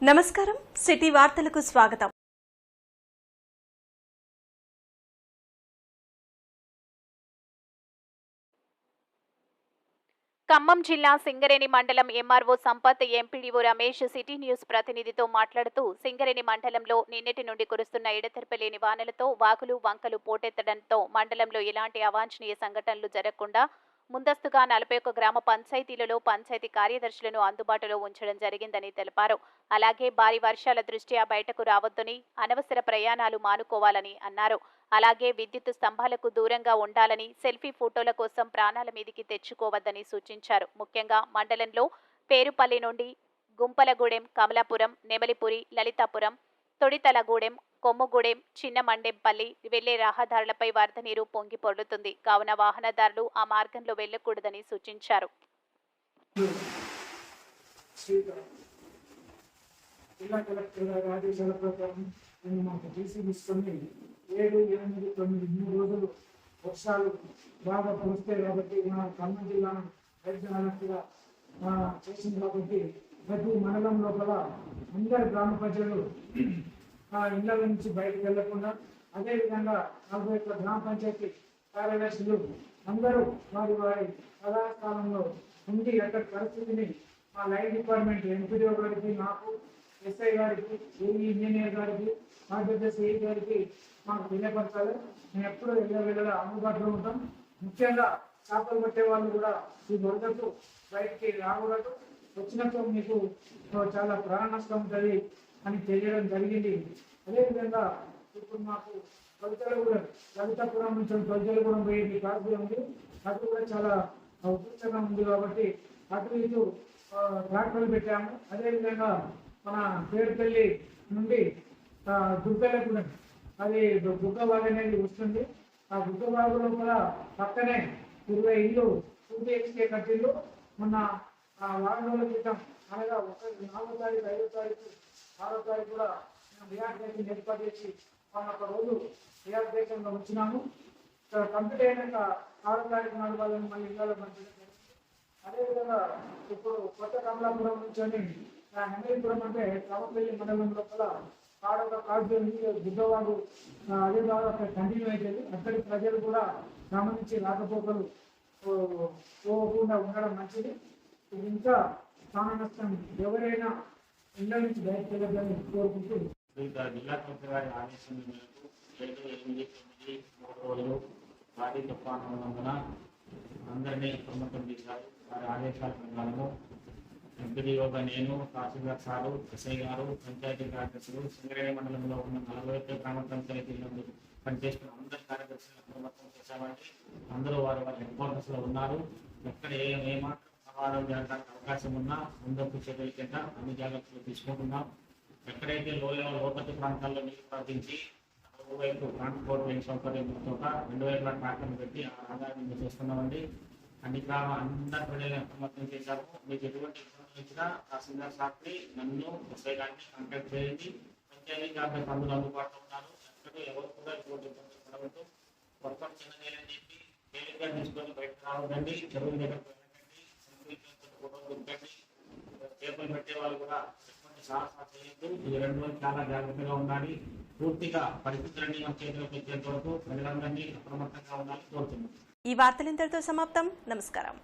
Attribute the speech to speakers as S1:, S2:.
S1: నమస్కారం. సిటీ వార్తలకు స్వాగతం.
S2: ఖమ్మం జిల్లా సింగరేణి మండలం MRO Sampath MPDO Ramesh city news ప్రతినిధితో మాట్లాడుతూ సింగరేణి మండలంలో నిన్నటి నుండి కురుస్తున్న ఎడతెరపలేని వానలతో వాకులు వంకలు పోటెత్తడంతో మండలంలో ఎలాంటి అవాంఛనీయ సంఘటనలు జరగకుండా ముందస్తుగా నలభై ఒక్క గ్రామ పంచాయతీలలో పంచాయతీ కార్యదర్శులను అందుబాటులో ఉంచడం జరిగిందని తెలిపారు. అలాగే భారీ వర్షాల దృష్ట్యా బయటకు రావద్దని అనవసర ప్రయాణాలు మానుకోవాలని అన్నారు. అలాగే విద్యుత్ స్తంభాలకు దూరంగా ఉండాలని సెల్ఫీ ఫోటోల కోసం ప్రాణాల మీదికి తెచ్చుకోవద్దని సూచించారు. ముఖ్యంగా మండలంలో పేరుపల్లి నుండి గుంపలగూడెం కమలాపురం నెమలిపురి లలితాపురం తొడితలగూడెం కొమ్ముగూడెం చిన్న మండెంపల్లి వెళ్ళే రహదారులపై వరద నీరు పొంగి పొర్లుతుంది. కావున వాహనదారులు ఆ మార్గంలో వెళ్ళకూడదని సూచించారు.
S3: జిల్లా కలెక్టర్ గారి ఆదేశాల ప్రకారం నేను మాకు తీసుకుని ఏడు ఎనిమిది తొమ్మిది మూడు రోజులు వర్షాలు బాగా కురుస్తాయి కాబట్టి మా ఖమ్మం జిల్లాను ప్రయత్నాలట్టుగా చేసింది కాబట్టి ప్రతి మండలం లోపల అందరి గ్రామ ప్రజలు ఇళ్ళ నుంచి బయటకు వెళ్ళకుండా అదేవిధంగా నలభై యొక్క గ్రామ పంచాయతీ కార్యదర్శులు అందరూ వారి వారి కళాస్థానంలో ఉండి అక్కడ పరిస్థితిని మా లైన్ డిపార్ట్మెంట్ ఎంపీడీఓ గారికి నాకు ఎస్ఐ గారికి ఏఈ ఇంజనీర్ గారికి ఆర్డబ్ల్యూ సిఐ గారికి మాకు తెలియపరచాలి. మేము ఎప్పుడు ఇళ్ళ వెళ్ళ అందుబాటులో ఉంటాం. ముఖ్యంగా చేపలు పట్టే వాళ్ళు కూడా ఈ వరదకు బయటికి రాకూడదు. వచ్చినప్పుడు మీకు చాలా ప్రాణ నష్టం ఉంటుంది అని తెలియడం జరిగింది. అదేవిధంగా ఇప్పుడు మాకు తొలితలగూడెం కవితపురం నుంచి తొలితలగూడెం పోయేది కాదు ఉంది. అది కూడా చాలా ఉత్సాహంగా ఉంది కాబట్టి అటు ఇటు ట్రాక్టర్లు పెట్టాము. అదేవిధంగా మన పేరుపల్లి నుండి దుర్గలగూడెం అది బుగ్గబాగ్ అనేది వస్తుంది. ఆ బుగ్గబాగులో కూడా పక్కనే ఇరవై ఇల్లు పూర్తి ఎక్స్కే కట్టిల్లు మొన్న ఆ వారం రోజుల క్రితం అనగా ఒక నాలుగో తారీఖు ఐదో తారీఖు ఆరో తారీఖు కూడా మేము రియాక్టేషన్ ఏర్పాటు చేసి మనం ఒక రోజు రియాక్టేషన్లో వచ్చినాము. ఇక్కడ కంప్లీట్ అయినాక ఆరో తారీఖు నాలుగు వాళ్ళని మళ్ళీ ఇళ్ళలో పంపించడం అదేవిధంగా ఇప్పుడు కొత్త కమలాపురం నుంచి అని అంటే కమపల్లి మండలం లోపల కాడొక కాజు ఉంది బుద్ధవాడు అదే ద్వారా అక్కడ కంటిన్యూ అవుతుంది అక్కడి ప్రజలు కూడా గమనించి రాకపోకలు పోకుండా ఉండడం మంచిది. ఇది ఇంకా ప్రాణ నష్టం ఎవరైనా నుంచి బయటకు కోరుకుంటూ
S4: జిల్లా కలెక్టర్ గారి ఆదేశం మేరకు ఏడు ఎనిమిది తొమ్మిది మూడు రోజులు భారీ తుఫాను ఉన్నందున అందరినీ వారి ఆదేశాల ప్రకారము ఎంపీడీఓగా నేను తహసీల్దార్ సారు ఎస్ఐ గారు పంచాయతీ కార్యదర్శులు సింగరేణి మండలంలో ఉన్న నలభై ఒక్క గ్రామ పంచాయతీలలో పనిచేస్తున్న అందరి కార్యదర్శులను అప్రమత్తం చేశామండి అందరూ వారి వారి హెడ్ క్వార్టర్స్లో ఉన్నారు. ఎక్కడ ఏ ఏ మాత్రం ప్రమాదం జరగడానికి అవకాశం ఉన్నా ముందస్తు చర్యల కింద అన్ని జాగ్రత్తలు తీసుకుంటున్నాం. ఎక్కడైతే లోయ లోపతి ప్రాంతాల్లో నీరు ప్రార్థించి వైపు ట్రాన్స్పోర్ట్ లేని సౌకర్యం చోట రెండు వైపులా ట్రాక్టర్లు పెట్టి ఆ ఆదాయం చేస్తున్నామండి. అన్ని గ్రామ అందరి ప్రజలను అప్రమత్తం చేశాము మీకు ఎటువంటి ఇబ్బందులు వచ్చినా తహసీల్దార్ సార్ని నన్ను ఎస్ఐ గారిని కాంటాక్ట్ చేయండి. పంచాయతీ కార్మిక పనులు అందుబాటులో ఉన్నారు. ఎక్కడ ఎవరు కూడా ఎటువంటి ఇబ్బందులు పడవద్దు. వర్కౌట్ చిన్న నేలని చెప్పి తేలిగ్గా తీసుకొని బయటకు రావద్దండి. చెరువు దగ్గర ఫోటోలు దింపండి చేపలు పెట్టే వాళ్ళు కూడా ఎటువంటి సాహస చేయొద్దు ఈ రెండు రోజులు చాలా జాగ్రత్తగా ఉండాలి పూర్తిగా పరిస్థితులన్నీ మన చేతిలోకి వచ్చేంత వరకు ప్రజలందరినీ అప్రమత్తంగా ఉండాలని కోరుతున్నాం
S1: ఈ వార్తలు ఇంతటితో సమాప్తం. నమస్కారం.